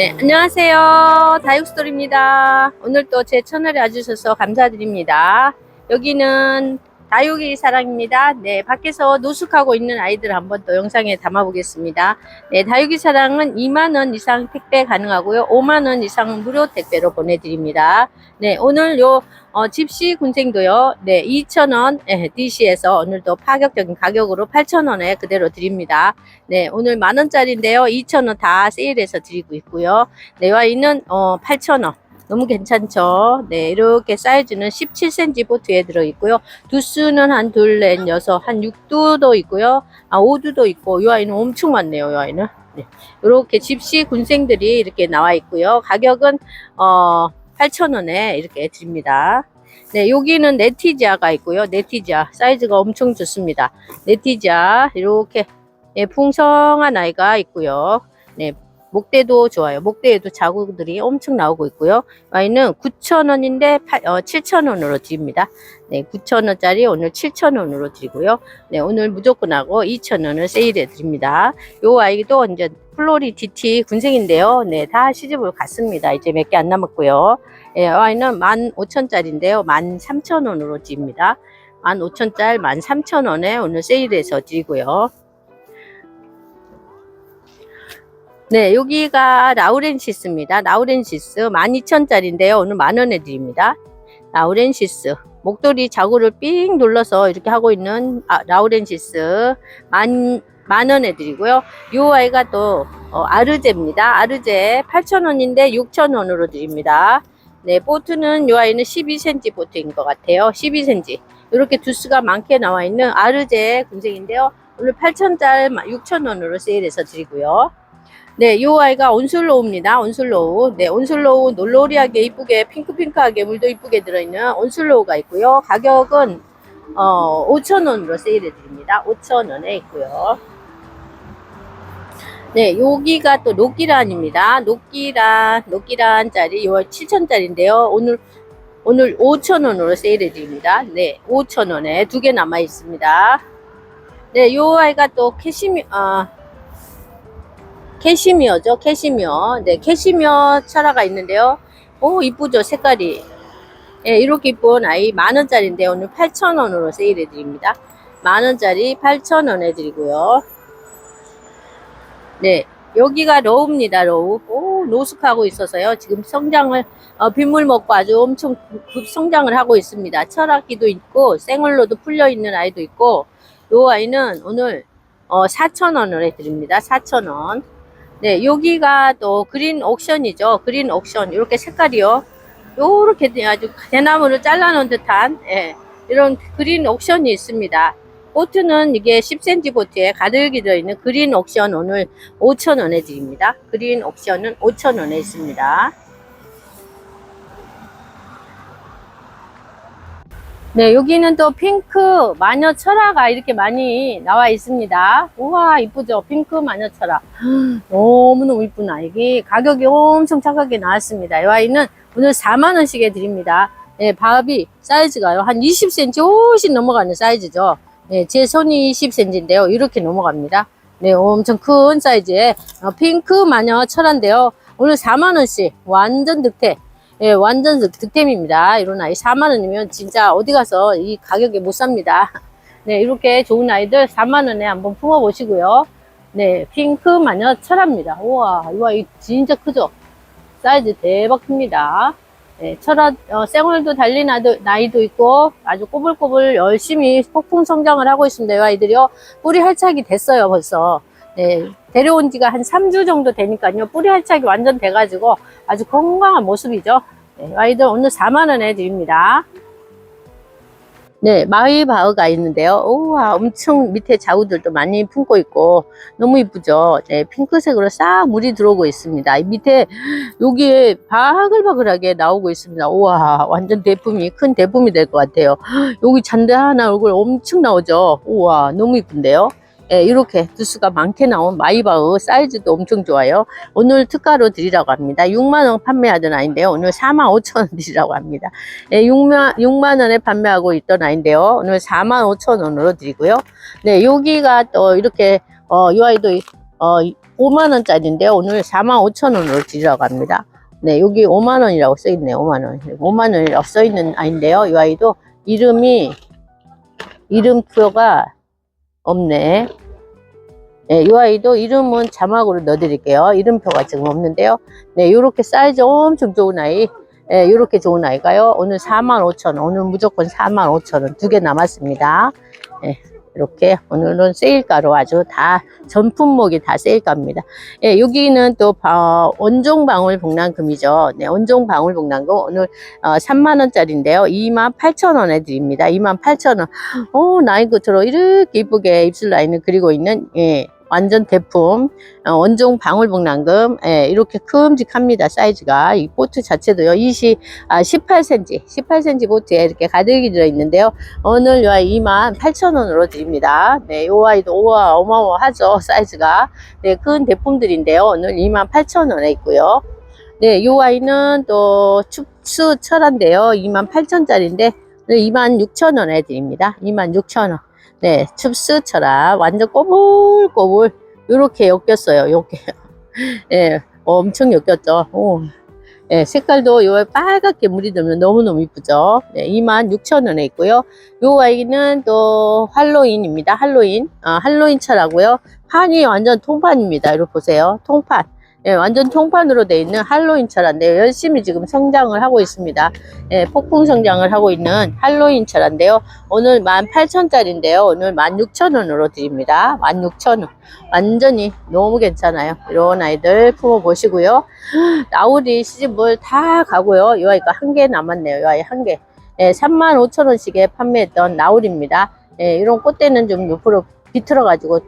네, 안녕하세요. 다육스토리입니다. 오늘 또 제 채널에 와주셔서 감사드립니다. 여기는 다육이 사랑입니다. 네, 밖에서 노숙하고 있는 아이들 한번 또 영상에 담아보겠습니다. 네, 다육이 사랑은 2만원 이상 택배 가능하고요. 5만원 이상 무료 택배로 보내드립니다. 네, 오늘 요, 어, 집시 군생도요. 네, 2,000원, 예, DC에서 오늘도 파격적인 가격으로 8,000원에 그대로 드립니다. 네, 오늘 만원짜리인데요. 2,000원 다 세일해서 드리고 있고요. 네, 와이는, 어, 8,000원. 너무 괜찮죠? 네, 이렇게 사이즈는 17cm 보트에 들어있고요. 두수는 한 둘, 넷, 여섯, 한 6두도 있고요. 아, 5두도 있고, 이 아이는 엄청 많네요, 이 아이는. 네, 이렇게 집시 군생들이 이렇게 나와 있고요. 가격은, 어, 8,000원에 이렇게 드립니다. 네, 여기는 네티지아가 있고요. 네티지아. 사이즈가 엄청 좋습니다. 네티지아. 이렇게, 네, 풍성한 아이가 있고요. 네, 목대도 좋아요. 목대에도 자국들이 엄청 나오고 있고요. 아이는 9,000원인데 7,000원으로 드립니다. 네, 9,000원짜리 오늘 7,000원으로 드리고요. 네, 오늘 무조건 하고 2,000원을 세일해 드립니다. 요 아이도 이제 플로리 DT 군생인데요. 네, 다 시집을 갔습니다. 이제 몇 개 안 남았고요. 예, 아이는 15,000원짜리인데요. 13,000원으로 드립니다. 15,000짜리 13,000원에 오늘 세일해서 드리고요. 네, 여기가 라우렌시스입니다. 라우렌시스 12,000짜리인데요. 오늘 만원에 드립니다. 라우렌시스. 목도리 자구를 삥 눌러서 이렇게 하고 있는 아, 라우렌시스 만, 만원에 드리고요. 요 아이가 또 어, 아르제입니다. 아르제 8,000원인데 6,000원으로 드립니다. 네, 보트는 요 아이는 12cm 보트인 것 같아요. 12cm. 이렇게 두수가 많게 나와 있는 아르제 군생인데요. 오늘 8,000짜리 6,000원으로 세일해서 드리고요. 네, 요 아이가 온슬로우입니다. 온슬로우. 네, 온슬로우 놀로리하게 이쁘게 핑크핑크하게 물도 이쁘게 들어있는 온슬로우가 있고요. 가격은 어, 5,000원으로 세일해 드립니다. 5,000원에 있고요. 네, 여기가 또 녹기란입니다. 녹기란, 녹기란짜리 요 7,000짜리인데요. 오늘 오늘 5,000원으로 세일해 드립니다. 네, 5,000원에 두 개 남아 있습니다. 네, 요 아이가 또 캐시미 어, 캐시미어죠, 캐시미어. 네, 캐시미어 차라가 있는데요. 오, 이쁘죠, 색깔이. 예, 이렇게 이쁜 아이 만원짜리인데 오늘 8,000원으로 세일해 드립니다. 만원짜리 8,000원에 드리고요. 네, 여기가 로우입니다, 로우. 오, 노숙하고 있어서요. 지금 성장을, 어, 빗물 먹고 아주 엄청 급 성장을 하고 있습니다. 철학기도 있고, 생얼로도 풀려 있는 아이도 있고, 요 아이는 오늘, 어, 4,000원을 해드립니다. 4,000원. 네, 여기가 또 그린 옥션이죠. 그린 옥션. 이렇게 색깔이요. 요렇게 아주 대나무를 잘라놓은 듯한, 예, 이런 그린 옥션이 있습니다. 보트는 이게 10cm 보트에 가득이 들어있는 그린 옥션 오늘 5,000원에 드립니다. 그린 옥션은 5,000원에 있습니다. 네, 여기는 또 핑크 마녀 철화가 이렇게 많이 나와 있습니다. 우와, 이쁘죠? 핑크 마녀 철화. 너무너무 이쁘나. 이게 가격이 엄청 착하게 나왔습니다. 이 아이는 오늘 4만원씩에 드립니다. 네, 바비 사이즈가요. 한 20cm 훨씬 넘어가는 사이즈죠. 네, 제 손이 20cm인데요. 이렇게 넘어갑니다. 네, 엄청 큰 사이즈의 어, 핑크 마녀 철화인데요. 오늘 4만원씩 완전 득템. 예, 완전 득- 득템입니다. 이런 아이 4만원이면 진짜 어디 가서 이 가격에 못 삽니다. 네, 이렇게 좋은 아이들 4만원에 한번 품어보시고요. 네, 핑크 마녀 철합니다. 우와, 이와 이 진짜 크죠? 사이즈 대박 큽니다. 네, 철화, 어, 생얼도 달린 아이도, 나이도 있고 아주 꼬불꼬불 열심히 폭풍 성장을 하고 있습니다. 이 아이들이요. 뿌리 활착이 됐어요, 벌써. 네, 데려온 지가 한 3주 정도 되니까요. 뿌리 활착이 완전 돼가지고 아주 건강한 모습이죠. 네, 아이들 오늘 4만원에 드립니다. 네, 마이바흐가 있는데요. 우와, 엄청 밑에 자우들도 많이 품고 있고, 너무 이쁘죠? 네, 핑크색으로 싹 물이 들어오고 있습니다. 이 밑에, 여기에 바글바글하게 나오고 있습니다. 우와, 완전 대품이, 큰 대품이 될 것 같아요. 여기 잔대 하나 얼굴 엄청 나오죠? 우와, 너무 이쁜데요? 예, 이렇게 두수가 많게 나온 마이바흐 사이즈도 엄청 좋아요. 오늘 특가로 드리라고 합니다. 6만원 판매하던 아이인데요. 오늘 4만 5천원 드리라고 합니다. 예, 6만, 6만원에 판매하고 있던 아이인데요. 오늘 4만 5천원으로 드리고요. 네, 여기가 또 이렇게, 어, 이 아이도, 어, 5만원짜리인데요. 오늘 45,000원으로 드리라고 합니다. 네, 여기 5만원이라고 써있네요. 5만원. 5만원이라고 써있는 아이인데요. 이 아이도 이름이, 이름표가 없네. 네, 이 아이도 이름은 자막으로 넣어드릴게요. 이름표가 지금 없는데요. 네, 요렇게 사이즈 엄청 좋은 아이. 네, 요렇게 좋은 아이가요. 오늘 45,000원. 오늘 무조건 45,000원. 두 개 남았습니다. 네, 이렇게 오늘은 세일가로 아주 다 전 품목이 다 세일가입니다. 예, 여기는 또 바- 원종 방울 복랑금이죠. 네, 원종 방울 복랑금 오늘 어, 3만 원짜리인데요. 2만 8천 원에 드립니다. 2만 8천 원. 오, 나이 끝으로 이렇게 이쁘게 입술 라인을 그리고 있는 예, 완전 대품 어, 원종 방울 복랑금 예, 이렇게 큼직합니다. 사이즈가 이 보트 자체도요. 20 아, 18cm 18cm 보트에 이렇게 가득이 들어 있는데요. 오늘 요 아이 2만 8천 원으로 드립니다. 네, 요 아이도 우와 어마어마하죠 사이즈가. 네, 큰 대품들인데요. 오늘 2만 8천 원에 있고요. 네, 요 아이는 또 춥수 철한데요. 2만 8천짜리인데 2만 6천 원에 드립니다. 2만 6천 원. 네, 춥수 철아 완전 꼬불꼬불 요렇게 엮였어요. 요렇게. 예, 엄청 엮였죠. 오. 예, 색깔도 요 빨갛게 물이 들면 너무너무 이쁘죠. 네, 26,000원에 있고요. 요 아이는 또 할로윈입니다. 할로윈. 아, 할로윈 차라고요. 판이 완전 통판입니다. 이렇게 보세요. 통판. 예, 완전 통판으로 돼 있는 할로윈 차란데요. 열심히 지금 성장을 하고 있습니다. 예, 폭풍 성장을 하고 있는 할로윈 차란데요. 오늘 18,000짜리인데요. 오늘 16,000원으로 드립니다. 16,000원. 완전히 너무 괜찮아요. 이런 아이들 품어보시고요. 나우리 시집을 다 가고요. 이 아이가 한 개 남았네요. 이 아이 한 개. 예, 35,000원씩에 판매했던 나울입니다. 예, 이런 꽃대는 좀 옆으로 비틀어 가지고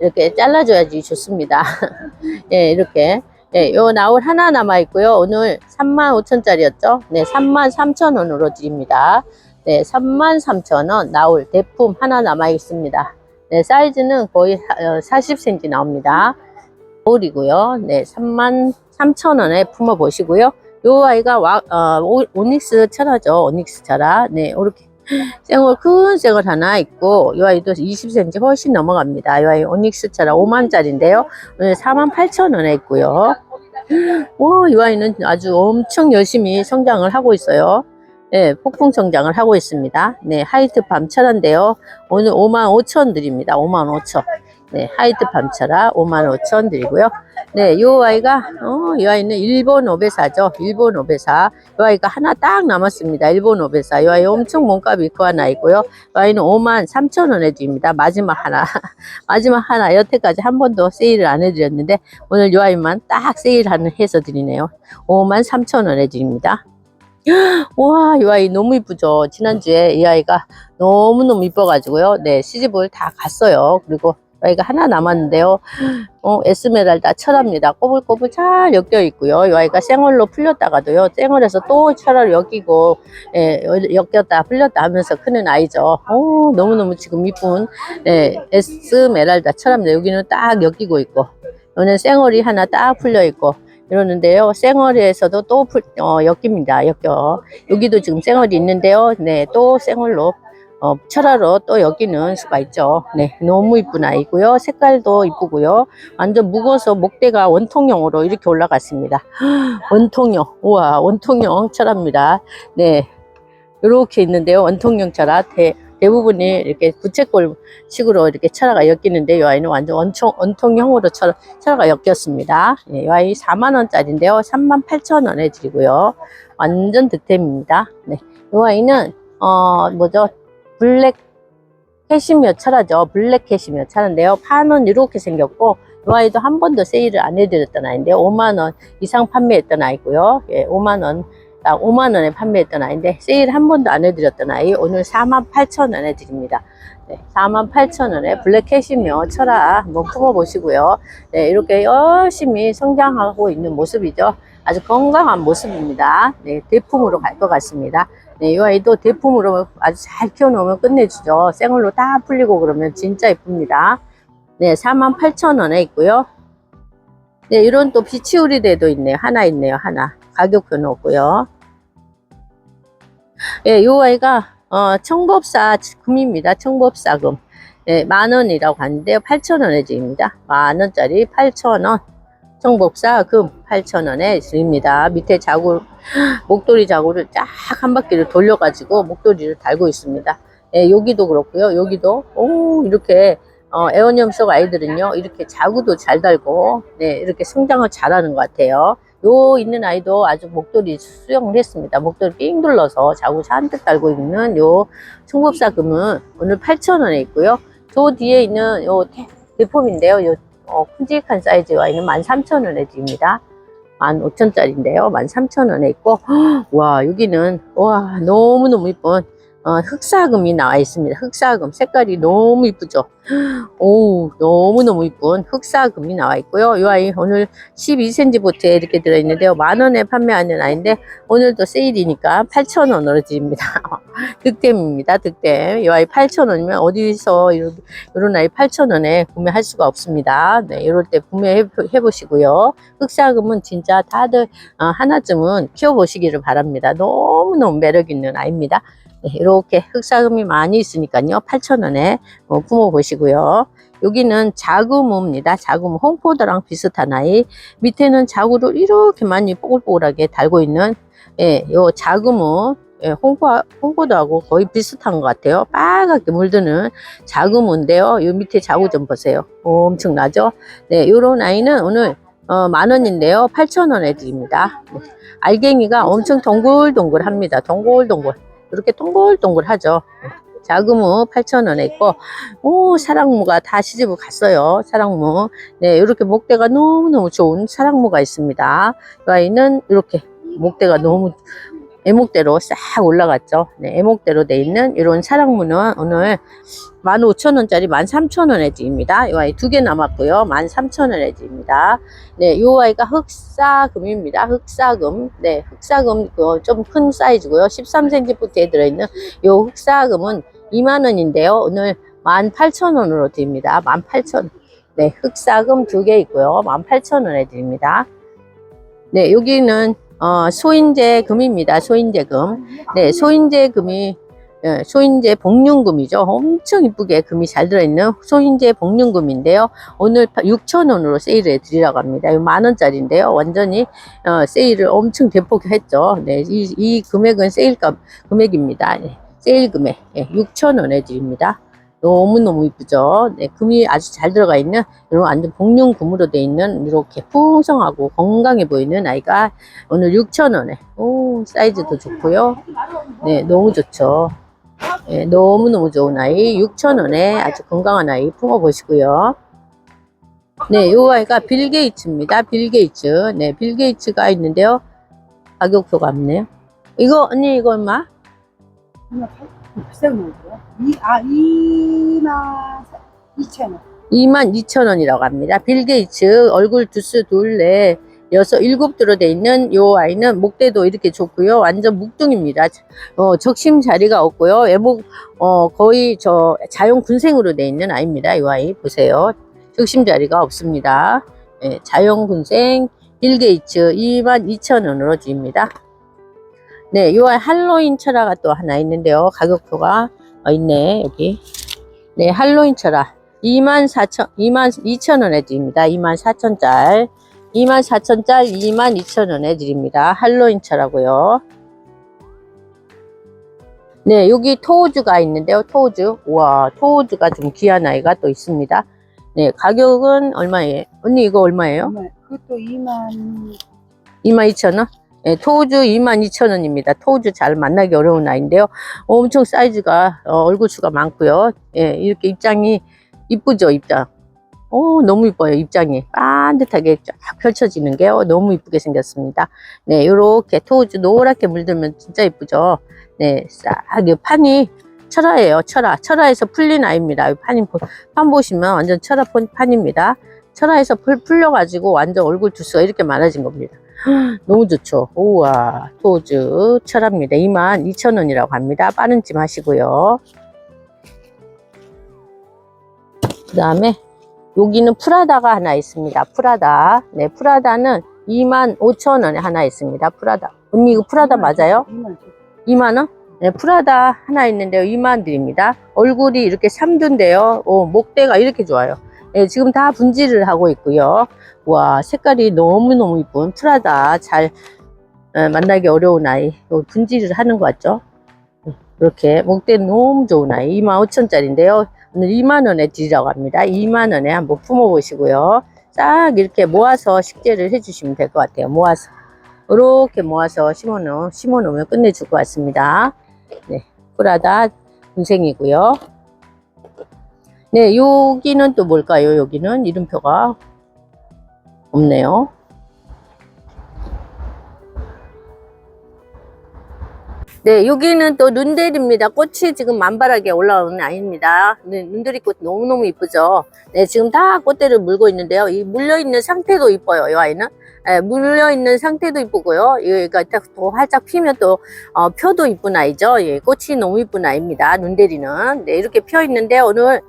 이렇게 잘라줘야지 좋습니다. 예, 이렇게. 예, 요 나울 하나 남아 있고요. 오늘 35,000짜리였죠? 네, 33,000원으로 드립니다. 네, 33,000원 나울 대품 하나 남아 있습니다. 네, 사이즈는 거의 40cm 나옵니다. 나울이고요. 네, 33,000원에 품어 보시고요. 요 아이가 와, 어, 오- 오닉스 철화죠. 오닉스 철화. 네, 이렇게 생얼 큰 생얼 하나 있고 이 아이도 20cm 훨씬 넘어갑니다. 이 아이 오닉스 차라 5만짜리인데요. 오늘 48,000원에 있고요. 와, 이 아이는 아주 엄청 열심히 성장을 하고 있어요. 네, 폭풍 성장을 하고 있습니다. 네, 하이트 밤차라인데요. 오늘 55,000원 드립니다. 55,000원. 네, 하이트 밤차라 55,000원 드리고요. 네, 이 아이가, 어, 이 아이는 일본 오베사죠. 일본 오베사. 이 아이가 하나 딱 남았습니다. 일본 오베사. 이 아이 엄청 몸값이 그 하나 있고요. 이 아이는 5만 3천 원에 드립니다. 마지막 하나. 마지막 하나. 여태까지 한 번도 세일을 안 해드렸는데, 오늘 이 아이만 딱 세일하는 해서 드리네요. 5만 3천 원에 드립니다. 와, 이 아이 너무 이쁘죠? 지난주에 이 아이가 너무너무 이뻐가지고요. 네, 시집을 다 갔어요. 그리고 이 아이가 하나 남았는데요. 어, 에스메랄다 철합니다. 꼬불꼬불 잘 엮여 있고요. 이 아이가 생얼로 풀렸다가도요. 생얼에서 또 철을 엮이고, 예, 엮였다, 풀렸다 하면서 크는 아이죠. 어, 너무너무 지금 이쁜, 예, 에스메랄다 철합니다. 여기는 딱 엮이고 있고, 여기는 생얼이 하나 딱 풀려 있고, 이러는데요. 생얼에서도 또 풀, 어, 엮입니다. 엮여. 여기도 지금 생얼이 있는데요. 네, 또 생얼로 어, 철화로 또 여기는 수가 있죠. 네, 너무 이쁜 아이고요. 색깔도 이쁘고요. 완전 무거워서 목대가 원통형으로 이렇게 올라갔습니다. 원통형, 우와, 원통형 철화입니다. 네, 이렇게 있는데요. 원통형 철화 대, 대부분이 이렇게 부채꼴 식으로 이렇게 철화가 엮이는데 이 아이는 완전 원통, 원통형으로 철, 철화가 엮였습니다. 네, 이 아이 4만원짜리인데요. 38,000원에 드리고요. 완전 득템입니다. 네, 이 아이는 어, 뭐죠? 블랙 캐시미어 차라죠. 블랙 캐시미어 차인데요. 판은 이렇게 생겼고, 이 아이도 한 번도 세일을 안 해드렸던 아이인데, 5만원 이상 판매했던 아이고요. 예, 5만원, 딱 5만원에 판매했던 아이인데, 세일 한 번도 안 해드렸던 아이, 오늘 48,000원에 드립니다. 네, 48,000원에 블랙 캐시미어 철화 한번 품어보시고요. 네, 이렇게 열심히 성장하고 있는 모습이죠. 아주 건강한 모습입니다. 네, 대품으로 갈 것 같습니다. 네, 이 아이도 대품으로 아주 잘 키워놓으면 끝내주죠. 생얼로 다 풀리고 그러면 진짜 예쁩니다. 네, 48,000원에 있고요. 네, 이런 또 비치우리대도 있네요. 하나 있네요. 하나. 가격표 놓고요. 예, 이 아이가 어, 청법사 금입니다. 청법사금. 네, 만 원이라고 하는데요. 8천 원에 드립니다. 만 원짜리 8천 원. 청복사 금 8천 원에 드립니다. 밑에 자구, 목도리 자구를 쫙 한 바퀴를 돌려가지고 목도리를 달고 있습니다. 네, 여기도 그렇고요. 여기도, 오, 이렇게, 어, 에어니엄 속 아이들은요, 이렇게 자구도 잘 달고, 네, 이렇게 성장을 잘 하는 것 같아요. 요 있는 아이도 아주 목도리 수영을 했습니다. 목도리 삥 둘러서 자구 잔뜩 달고 있는 요 청법사 금은 오늘 8,000원에 있고요. 저 뒤에 있는 요 대- 대폼인데요. 요 어, 큼직한 사이즈 와인은 13,000원에 드립니다. 15,000짜리인데요. 13,000원에 있고, 와, 여기는, 와, 너무너무 이쁜, 어, 흑사금이 나와 있습니다. 흑사금. 색깔이 너무 이쁘죠? 오, 너무너무 이쁜 흑사금이 나와 있고요. 이 아이 오늘 12cm 보트에 이렇게 들어있는데요. 만 원에 판매하는 아이인데, 오늘도 세일이니까 8,000원으로 드립니다. 득템입니다. 득템. 이 아이 8,000원이면 어디서 이런, 이런 아이 8,000원에 구매할 수가 없습니다. 네, 이럴 때 구매해 보시고요. 흑사금은 진짜 다들 어, 하나쯤은 키워보시기를 바랍니다. 너무너무 매력 있는 아이입니다. 네, 이렇게 흑사금이 많이 있으니까요. 8,000원에 어, 품어 보시고요. 여기는 자구무입니다. 자구무 홍포도랑 비슷한 아이. 밑에는 자구를 이렇게 많이 뽀글뽀글하게 달고 있는 예, 요 자구무 예, 홍포, 홍포도하고 거의 비슷한 것 같아요. 빨갛게 물드는 자구무인데요. 요 밑에 자구 좀 보세요. 엄청나죠? 네, 요런 아이는 오늘 어, 만 원인데요. 8,000원에 드립니다. 네, 알갱이가 엄청 동글동글합니다. 동글동글. 이렇게 동글동글하죠. 네, 자구무 8,000원에 있고, 오, 사랑무가 다 시집을 갔어요. 사랑무. 네, 이렇게 목대가 너무너무 좋은 사랑무가 있습니다. 이 아이는 이렇게 목대가 너무 애목대로 싹 올라갔죠. 네, 애목대로 돼 있는 이런 사랑무는 오늘 15,000원짜리 13,000원에 드립니다. 이 아이 두 개 남았고요. 13,000원에 드립니다. 네, 이 아이가 흑사금입니다. 흑사금. 네, 흑사금 좀 큰 사이즈고요. 13cm부터에 들어있는 이 흑사금은 2만원인데요. 오늘 18,000원으로 드립니다. 18,000원. 네, 흑사금 두 개 있고요. 18,000원에 드립니다. 네, 여기는 어, 소인제 금입니다. 소인제 금. 네, 소인제 금이 예, 소인제 복륜금이죠. 엄청 이쁘게 금이 잘 들어있는 소인제 복륜금인데요. 오늘 6,000원으로 세일해 드리라고 합니다. 이거 만 원짜리인데요. 완전히 어, 세일을 엄청 대폭 했죠. 네, 이, 이 금액은 세일값 금액입니다. 네, 세일 금액 예, 6,000원에 드립니다. 너무너무 이쁘죠. 네, 금이 아주 잘 들어가 있는 이런 완전 복륜 금으로 되어 있는 이렇게 풍성하고 건강해 보이는 아이가 오늘 6,000원에 오 사이즈도 좋고요. 네, 너무 좋죠. 네, 너무너무 좋은 아이 6,000원에 아주 건강한 아이 품어 보시고요. 네, 요 아이가 빌 게이츠입니다. 빌 게이츠. 네, 빌 게이츠가 있는데요. 가격표가 없네요. 이거 언니 이거 얼마? 비싼 거더라? 이, 아, 2만 2천 원. 22,000원이라고 합니다. 빌 게이츠 얼굴 두스 둘, 넷, 여섯, 일곱 들어 돼 있는 요 아이는 목대도 이렇게 좋고요. 완전 묵둥입니다. 어, 적심 자리가 없고요. 애목, 어, 거의 저 자연 군생으로 돼 있는 아이입니다. 이 아이 보세요. 적심 자리가 없습니다. 예, 자연 군생 빌 게이츠 22,000원으로 드립니다. 네, 요 아이 할로윈 철화가 또 하나 있는데요. 가격표가 어, 있네, 여기. 네, 할로윈 철화. 24,000, 22,000원에 드립니다. 24,000짤. 24,000짤 22,000원에 드립니다. 할로윈 차라고요. 네, 여기 토우즈가 있는데요. 토우즈. 우와, 토우즈가 좀 귀한 아이가 또 있습니다. 네, 가격은 얼마예요? 언니 이거 얼마예요? 정말 그것도 2만 22,000원? 네, 토우즈 22,000원입니다. 토우즈 잘 만나기 어려운 아이인데요. 엄청 사이즈가, 어, 얼굴 수가 많고요. 예, 이렇게 입장이 이쁘죠, 입장. 오, 너무 이뻐요, 입장이. 반듯하게 쫙 펼쳐지는 게 어, 너무 이쁘게 생겼습니다. 네, 요렇게 토우즈 노랗게 물들면 진짜 이쁘죠. 네, 싹, 이 판이 철화예요, 철화. 철화에서 풀린 아이입니다. 보- 판 보시면 완전 철화 판- 판입니다. 철화에서 풀, 풀려가지고 완전 얼굴 두수가 이렇게 많아진 겁니다. 너무 좋죠. 우와, 토우즈 철화입니다. 22,000원이라고 합니다. 빠른 찜 하시고요. 그 다음에 여기는 프라다가 하나 있습니다. 프라다. 네, 프라다는 25,000원에 하나 있습니다. 프라다. 언니 이거 프라다 맞아요? 2만 2만원? 네, 프라다 하나 있는데요. 2만 드립니다. 얼굴이 이렇게 3두인데요. 오, 목대가 이렇게 좋아요. 네, 지금 다 분질을 하고 있고요. 와, 색깔이 너무너무 이쁜 프라다 잘 에, 만나기 어려운 아이. 요 분질을 하는 것 같죠? 네, 이렇게 목대 너무 좋은 아이. 25,000짜리인데요. 오늘 2만원에 드리라고 합니다. 2만원에 한번 품어보시고요. 싹 이렇게 모아서 식재를 해주시면 될 것 같아요. 모아서. 이렇게 모아서 심어놓, 심어놓으면 끝내줄 것 같습니다. 네, 프라다 분생이고요. 네, 여기는 또 뭘까요? 여기는 이름표가 없네요. 네, 여기는 또 눈대리입니다. 꽃이 지금 만발하게 올라오는 아이입니다. 네, 눈대리꽃 너무너무 이쁘죠? 네, 지금 다 꽃대를 물고 있는데요. 이 물려있는 상태도 이뻐요, 이 아이는. 네, 물려있는 상태도 이쁘고요. 얘가 딱또 활짝 피면 또, 어, 펴도 이쁜 아이죠. 예, 꽃이 너무 이쁜 아이입니다. 눈대리는. 네, 이렇게 펴 있는데 오늘,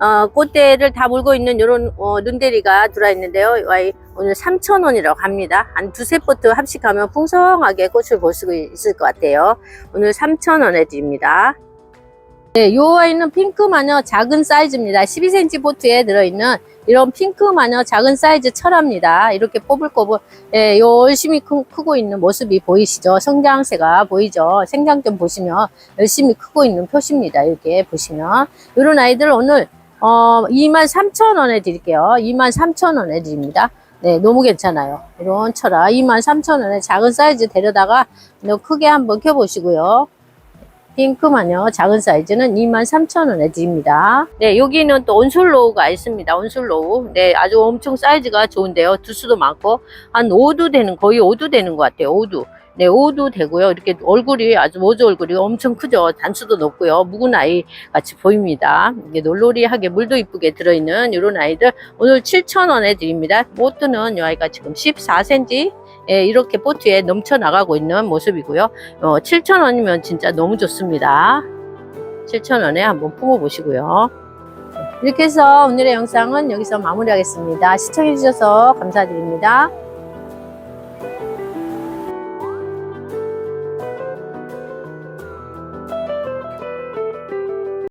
어, 꽃대를 다 물고 있는 이런, 어, 눈대리가 들어와 있는데요. 이 아이 오늘 3,000원이라고 합니다. 한 두세 포트 합식하면 풍성하게 꽃을 볼 수 있을 것 같아요. 오늘 3,000원에 드립니다. 네, 요 아이는 핑크 마녀 작은 사이즈입니다. 12cm 포트에 들어있는 이런 핑크 마녀 작은 사이즈 철합니다. 이렇게 꼬불꼬불, 예, 요 열심히 크, 크고 있는 모습이 보이시죠? 성장세가 보이죠? 생장 좀 보시면 열심히 크고 있는 표시입니다. 이렇게 보시면. 이런 아이들 오늘, 어, 23,000원에 드릴게요. 23,000원에 드립니다. 네, 너무 괜찮아요. 이런 철아 23,000원에 작은 사이즈 데려다가 너 크게 한번 켜보시고요. 핑크 마녀 작은 사이즈는 23,000원에 드립니다. 네, 여기는 또 온솔로우가 있습니다. 온솔로우. 네, 아주 엄청 사이즈가 좋은데요. 두수도 많고 한 5두 되는 거의 5두 되는 것 같아요. 5두. 네, 5두 되고요. 이렇게 얼굴이 아주 모조 얼굴이 엄청 크죠. 단수도 높고요. 묵은 아이 같이 보입니다. 이게 놀놀이하게 물도 이쁘게 들어있는 이런 아이들 오늘 7,000원에 드립니다. 보트는 이 아이가 지금 14cm 예, 이렇게 보트에 넘쳐 나가고 있는 모습이고요. 어, 7,000원이면 진짜 너무 좋습니다. 7,000원에 한번 품어보시고요. 이렇게 해서 오늘의 영상은 여기서 마무리하겠습니다. 시청해주셔서 감사드립니다.